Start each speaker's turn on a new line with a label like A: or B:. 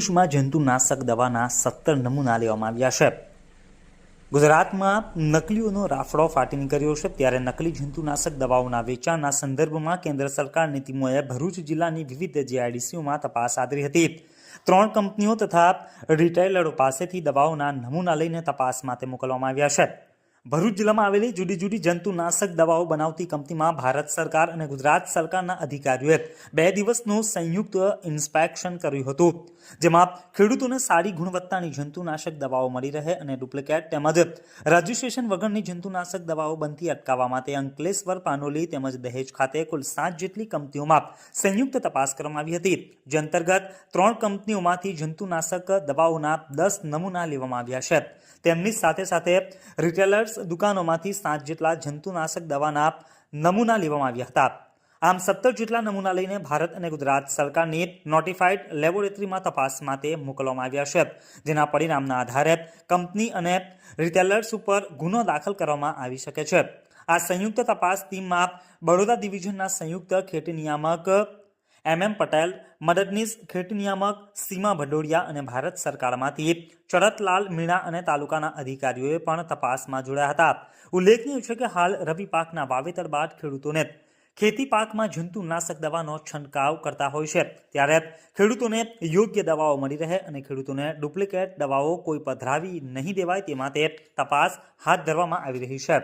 A: ભરૂચમાં જંતુનાશક દવાના સત્તર નમૂના લેવામાં આવ્યા છે. ગુજરાતમાં નકલીઓનો રાફડો ફાટી નીકળ્યો છે. ત્યારે નકલી જંતુનાશક દવાઓના વેચાણના સંદર્ભમાં કેન્દ્ર સરકારની ટીમોએ ભરૂચ જિલ્લાની વિવિધ જીઆઈડીસીઓમાં તપાસ આદરી હતી. ત્રણ કંપનીઓ તથા રિટેલરો પાસેથી દવાઓના નમૂના લઈને તપાસ માટે મોકલવામાં આવ્યા છે. ભરૂચ જિલ્લામાં આવેલી જુદી જુદી જંતુનાશક દવાઓ બનાવતી કંપનીમાં ભારત સરકાર અને ગુજરાત સરકારના અધિકારીઓએ બે દિવસનું સંયુક્ત ઇન્સ્પેક્શન કર્યું હતું, જેમાં ખેડૂતોને સારી ગુણવત્તાની જંતુનાશક દવાઓ મળી રહે અને ડુપ્લિકેટ તેમજ રજિસ્ટ્રેશન વગરની જંતુનાશક દવાઓ બનતી અટકાવવા માટે અંકલેશ્વર, પાનોલી તેમજ દહેજ ખાતે કુલ સાત જેટલી કંપનીઓમાં સંયુક્ત તપાસ કરવામાં આવી હતી. જે અંતર્ગત ત્રણ કંપનીઓમાંથી જંતુનાશક દવાઓના દસ નમૂના લેવામાં આવ્યા છે. તેમની સાથે સાથે રિટેલર્સ દુકાનોમાંથી સાત જેટલા જંતુનાશક દવાના નમૂના લેવામાં આવ્યા હતા. આમ સત્તર જેટલા નમૂના લઈને ભારત અને ગુજરાત સરકારની નોટિફાઈડ લેબોરેટરીમાં તપાસ માટે મોકલવામાં આવ્યા છે. જેના પરિણામના આધારે કંપની અને રિટેલર્સ ઉપર ગુનો દાખલ કરવામાં આવી શકે છે. આ સંયુક્ત તપાસ ટીમમાં બરોડા ડિવિઝનના સંયુક્ત ખેતી નિયામક એમ એમ પટેલ, મદદનીશ ખેતી નિયામક સીમા ભડોડિયા અને ભારત સરકારમાંથી. ચરતલાલ મીણા અને તાલુકાના અધિકારીઓએ પણ તપાસમાં જોડાયા હતા. ઉલ્લેખનીય છે કે હાલ રવિ પાકના વાવેતર બાદ ખેડૂતોને ખેતી પાકમાં જંતુનાશક દવાનો છંટકાવ કરતા હોય છે. ત્યારે ખેડૂતોને યોગ્ય દવાઓ મળી રહે અને ખેડૂતોને ડુપ્લિકેટ દવાઓ કોઈ પધરાવી નહીં દેવાય તે માટે તપાસ હાથ ધરવામાં આવી રહી છે.